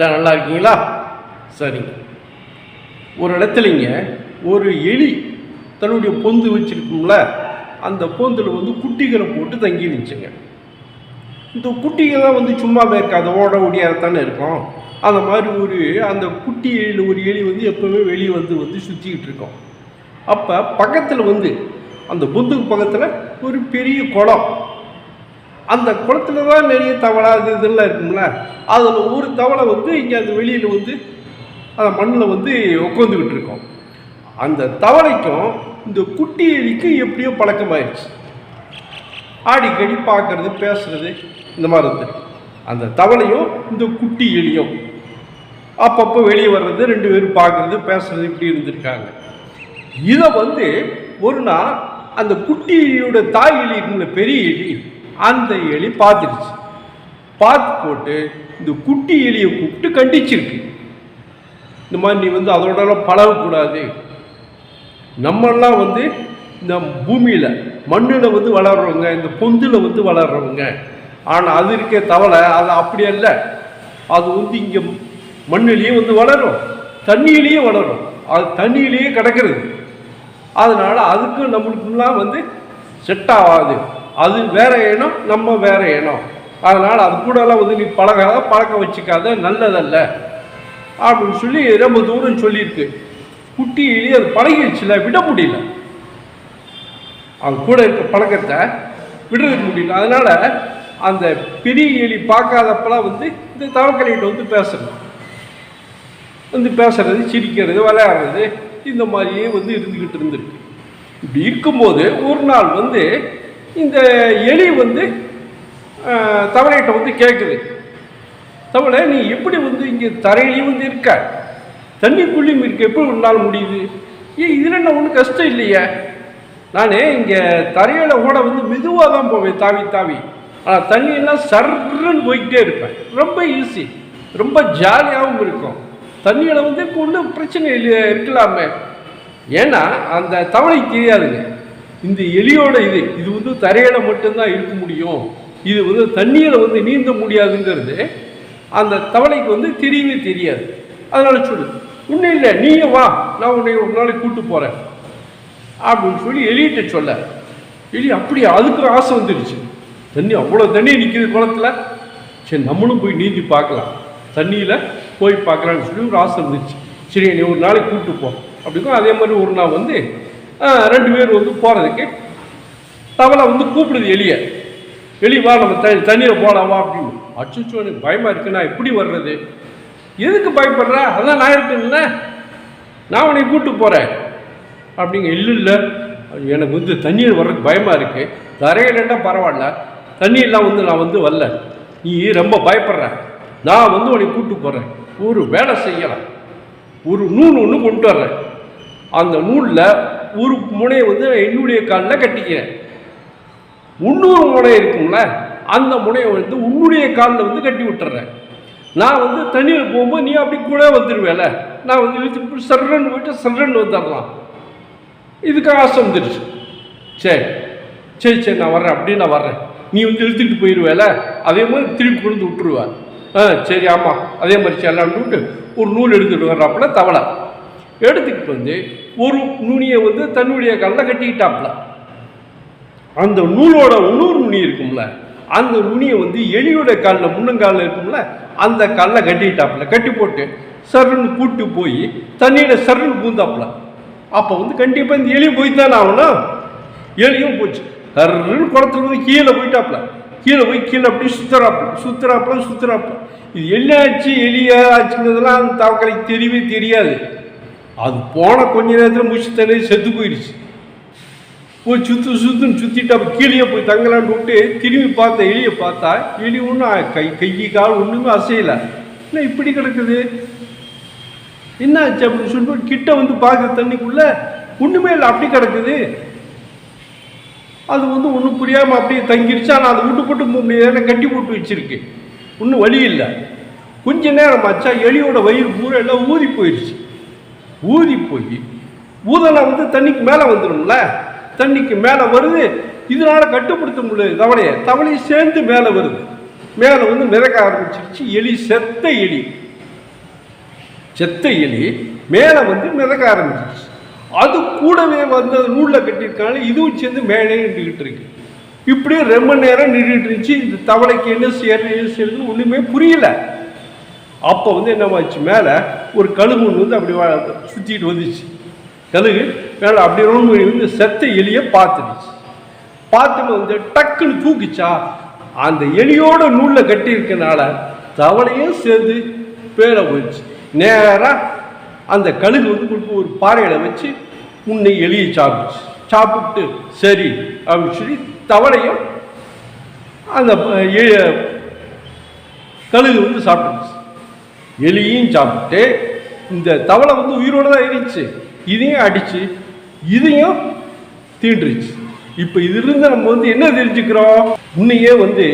எல்லாம் நல்லா இருக்கீங்களா? சரிங்க. ஒரு இடத்துலைங்க ஒரு எலி தன்னுடைய பொந்து வச்சுருக்கும்ல அந்த பொந்தில் வந்து குட்டிகளை போட்டு தங்கி இருந்துச்சுங்க. இந்த குட்டிகள்லாம் வந்து சும்மாவே இருக்காது ஓட ஒடியாரத்தானே இருக்கும். அந்த மாதிரி ஒரு அந்த குட்டி எலியில் ஒரு எலி வந்து எப்போவுமே வெளியே வந்து வந்து சுற்றிக்கிட்டு இருக்கோம். அப்போ பக்கத்தில் வந்து அந்த பொந்துக்கு பக்கத்தில் ஒரு பெரிய குளம். அந்த குளத்துல தான் நிறைய தவளை அது இதெல்லாம் இருக்கும்ல. அதில் ஒரு தவளை வந்து இங்கே அந்த வெளியில் வந்து அந்த மண்ணில் வந்து உட்காந்துக்கிட்டு இருக்கோம். அந்த தவளைக்கும் இந்த குட்டி எலிக்கு எப்படியோ பழக்கமாயிருச்சு. ஆடிக்கடி பார்க்குறது பேசுறது இந்த மாதிரி இருந்தது அந்த தவளையும் இந்த குட்டி எலியும் அப்பப்போ வெளியே வர்றது ரெண்டு பேரும் பார்க்கறது பேசுறது இப்படி இருந்திருக்காங்க. இதை வந்து ஒரு நாள் அந்த குட்டியோட தாய் எலி இருக்குங்கள பெரிய எலி அந்த எலி பார்த்துருச்சு பார்த்து போட்டு இந்த குட்டி எலியை கூப்பிட்டு கண்டிச்சிருக்கு. இந்த மாதிரி நீ வந்து அதோடலாம் பழகக்கூடாது நம்மெல்லாம் வந்து இந்த பூமியில் மண்ணில் வந்து வளர்றவங்க இந்த பொந்தில் வந்து வளர்றவங்க. ஆனால் அது இருக்க தவளை அது அப்படி அல்ல. அது வந்து இங்கே மண்ணிலேயே வந்து வளரும். தண்ணியிலேயே வளரும். அது தண்ணியிலேயே கிடக்கிறது. அதனால் அதுக்கு நம்மளுக்குலாம் வந்து செட் ஆகாது. அது வேற இனம் நம்ம வேற இனம். அதனால் அது கூடலாம் வந்து நீ பழகாத பழக்க வச்சுக்காத நல்லதல்ல. அப்படின்னு சொல்லி ரொம்ப தூரம் சொல்லியிருக்கு. குட்டியிலேயே அது பழகிடுச்சுல விட முடியல. அவன் கூட இருக்க பழக்கத்தை விடுறதுக்கு முடியல. அதனால அந்த பெரிய எலி பார்க்காதப்பெல்லாம் வந்து இந்த தவக்கலைகிட்ட வந்து பேசணும் வந்து பேசுறது சிரிக்கிறது விளையாடுறது இந்த மாதிரியே வந்து இருந்துக்கிட்டு இருந்திருக்கு. இப்படி இருக்கும்போது ஒரு நாள் வந்து இந்த எலி வந்து தவளைகிட்ட வந்து கேட்குது தவளை நீ எப்படி வந்து இங்கே தரையிலையும் வந்து இருக்க? தண்ணிக்குள்ளேயும் இருக்க. எப்படி உன்னால் முடியுது? ஏன் இதில் என்ன ஒன்றும் கஷ்டம் இல்லையே? நான் இங்கே தரையில் ஓட வந்து மெதுவாக தான் போவேன் தாவி தாவி. ஆனால் தண்ணியெல்லாம் சர்ன்னு போய்கிட்டே இருப்பேன். ரொம்ப ஈஸி ரொம்ப ஜாலியாகவும் இருக்கும். தண்ணியில் வந்து ஒன்றும் பிரச்சனை இல்லை இருக்கலாமே. ஏன்னா அந்த தவளைக்கு தெரியாதுங்க. இந்த எலியோட இது இது வந்து தரையில் மட்டும்தான் இருக்க முடியும். இது வந்து தண்ணியில் வந்து நீந்த முடியாதுங்கிறது அந்த தவளைக்கு வந்து தெரியவே தெரியாது. அதனால சொல்லு ஒன்றும் இல்லை நீயும் வா நான் உன்னை ஒரு நாளைக்கு கூப்பிட்டு போகிறேன் அப்படின்னு சொல்லி எலிகிட்ட சொல்ல. எலி அப்படி அதுக்கு ஆசை வந்துடுச்சு தண்ணி அவ்வளோ தண்ணி நிற்கிது குளத்துல. சரி நம்மளும் போய் நீந்தி பார்க்கலாம். தண்ணியில் போய் பார்க்கலான்னு சொல்லி ஒரு ஆசை இருந்துச்சு சரி நீ ஒரு நாளைக்கு கூப்பிட்டு போ. அப்படிக்கும் அதே மாதிரி ஒரு நாள் வந்து ரெண்டு பேர் வந்து போகிறதுக்கு தவளை வந்து கூப்பிடுது எலியை. எலி வா நம்ம த தண்ணியில் போகலாமா அப்படின்னு. அச்சுச்சோ எனக்கு பயமாக இருக்கு நான் எப்படி வர்றது? எதுக்கு பயப்படுற? அதான் நான் இருக்கேன்ல. நான் உன்னை கூப்பிட்டு போகிறேன் அப்படிங்க இல்லை இல்லை. எனக்கு வந்து தண்ணீர் வர்றதுக்கு பயமாக இருக்குது தரையிலண்டா பரவாயில்ல. தண்ணியெல்லாம் வந்து நான் வந்து வரல. நீ ரொம்ப பயப்படுற. நான் வந்து உன்னை கூப்பிட்டு போகிறேன் ஒரு வேலை செய்யலாம். ஒரு நூல் ஒன்று கொண்டு வர்றேன். அந்த நூலில் ஒரு முனையை வந்து நான் என்னுடைய காலில் கட்டிக்கிறேன். இன்னொரு முனை இருக்கும்ல அந்த முனையை வந்து உன்னுடைய காலில் வந்து கட்டி விட்டுறேன். நான் வந்து தண்ணியில் போகும்போது நீ அப்படி கூட வந்துடுவேல நான் வந்து இழுத்து சர்றன்னு போயிட்டு சர்றன்னு வந்துடலாம். இதுக்கு ஆசை வந்துடுச்சு சரி சரி சரி நான் வர்றேன் அப்படியே நான் வர்றேன். நீ வந்து இழுத்துட்டு போயிடுவேல அதே மாதிரி திருப்பி கொண்டு வந்து ஆ சரி ஆமாம் அதே மாதிரி செல்லான்னு விட்டு ஒரு நூல் எடுத்துகிட்டு வர்றாப்புல தவளை. எடுத்துக்கிட்டு வந்து ஒரு நுனியை வந்து தன்னுடைய கல்லை கட்டிக்கிட்டாப்புல. அந்த நூலோட இன்னொரு நுனி இருக்கும்ல அந்த நுனியை வந்து எலியோட காலில் முன்னங்காலில் இருக்கும்ல அந்த காலில் கட்டிட்டாப்புல கட்டி போட்டு சருன்னு கூட்டு போய் தண்ணியில் சருன்னு பூந்தாப்புல. அப்போ வந்து கண்டிப்பாக இந்த எலி போய்த்தானே ஆகணும். எலியும் போச்சு. சர்ன்னு குளத்துல வந்து கீழே போயிட்டாப்புல. கீழே போய் கீழே அப்படியே சுத்துறாப்புல. சுற்றுறாப்புல சுத்துறாப்புல. இது என்ன ஆச்சு எலியா ஆச்சுங்கிறதெல்லாம் அந்த தவக்கலைக்கு தெரியவே தெரியாது. அது போன கொஞ்ச நேரத்தில் முடிச்சு தண்ணி செத்து போயிடுச்சு. போய் சுத்து சுத்துன்னு சுற்றிட்டு அப்போ கீழே போய் தங்கலான்னு விட்டு திரும்பி பார்த்தேன் எலியை பார்த்தா எலி ஒன்றும் கை கை கால் ஒன்றுமே அசையலை. என்ன இப்படி கிடக்குது? என்ன ஆச்சு அப்படின்னு சொல்லிட்டு கிட்ட வந்து பார்க்குற தண்ணிக்குள்ள ஒன்றுமே இல்லை அப்படி கிடக்குது. அது வந்து ஒன்றும் புரியாமல் அப்படியே தங்கிருச்சு ஆனால் அதை விட்டு போட்டு போக முடியாது கட்டி போட்டு வச்சிருக்கு. ஒன்றும் வழி இல்லை. கொஞ்ச நேரம் ஆச்சா எலியோட வயிறு பூரா எல்லாம் ஊதி போயிடுச்சு. ஊதி போய் ஊதலை வந்து தண்ணிக்கு மேலே வந்துடும்ல தண்ணிக்கு மேலே வருது இதனால் கட்டுப்படுத்த முடியாது தவளையை தவளையை சேர்ந்து மேலே வருது. மேலே வந்து மிதக்க ஆரம்பிச்சிருச்சு. எலி செத்த எலி. செத்த எலி மேலே வந்து மிதக்க ஆரம்பிச்சிருச்சு. அது கூடவே வந்து அது நூலில் கட்டியிருக்காங்க. இதுவும் சேர்ந்து மேலே நின்றுக்கிட்டு இருக்கு. இப்படியே ரொம்ப நேரம் நின்றுட்டு இருந்துச்சு. இந்த தவளைக்கு என்ன செய்யறது என்ன செய்யறதுன்னு ஒன்றுமே புரியல. அப்போ வந்து என்னமாச்சு மேலே ஒரு கழுகு ஒன்று வந்து அப்படி சுற்றிட்டு வந்துச்சு. கழுகு மேலே அப்படி ரவுண்ட் வந்து செத்த எலியை பார்த்துடுச்சு. பார்த்துட்டு வந்து டக்குன்னு தூக்கிச்சா? அந்த எலியோட நூலில் கட்டியிருக்கனால தவளையும் சேர்ந்து பேரை போயிடுச்சு. நேராக அந்த கழுகு வந்து கொடுத்து ஒரு பாறையில் வச்சு உன்னை எலியை சாப்பிடுச்சு. சாப்பிட்டு சரி அப்படின்னு சொல்லி தவளையும் அந்த எ- கழுகு வந்து சாப்பிட்டுச்சு. எலியும் சாப்பிட்டு இந்த தவளை வந்து உயிரோடு தான் இருந்துச்சு. இதையும் அடிச்சு இதையும் தீண்டுருச்சு. இப்போ இதிலிருந்து நம்ம வந்து என்ன தெரிஞ்சுக்கிறோம்? உன்னையே வந்து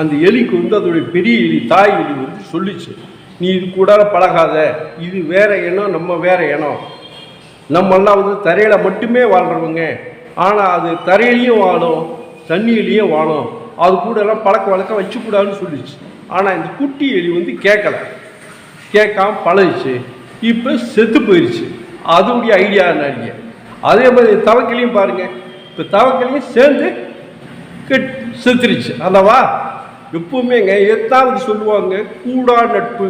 அந்த எலிக்கு வந்து அதோடைய பெரிய எலி தாய் எலி வந்து சொல்லிச்சு. நீ இது கூட பழகாத இது வேற இனம் நம்ம வேற இனம். நம்மெல்லாம் வந்து தரையில் மட்டுமே வாழ்கிறவங்க ஆனால் அது தரையிலையும் வாழும் தண்ணியிலையும் வாழும். அது கூட எல்லாம் பழக்க வழக்கம் வச்சுக்கூடாதுன்னு சொல்லிச்சு. ஆனால் இந்த குட்டி எலி வந்து கேட்கல கேட்காம பழகிச்சு. இப்போ செத்து போயிடுச்சு அதோடைய ஐடியா நிறைய அதே மாதிரி தவக்கிலையும் பாருங்க. இப்போ தவக்கிலையும் சேர்ந்து கெட் செத்துருச்சு. அல்லவா? எப்பவுமேங்க எத்தாவது சொல்லுவாங்க கூடா நட்பு.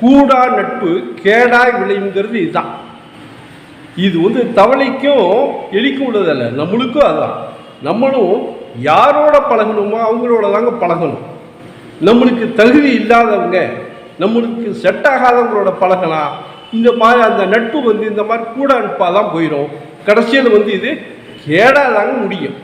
கூடா நட்பு கேடாய் விளையுங்கிறது இதுதான் இது வந்து தவளைக்கும் எலிக்கும் உள்ளதல்ல. நம்மளுக்கும் அதுதான் நம்மளும் யாரோட பழகணுமோ அவங்களோட தாங்க பழகணும். நம்மளுக்கு தகுதி இல்லாதவங்க நம்மளுக்கு செட் ஆகாதவங்களோட பழகலாம் இந்த மாதிரி அந்த நட்பு வந்து இந்த மாதிரி கூட நட்பாக தான் போயிடும் கடைசியில் வந்து இது கேடாதாங்க முடியும்.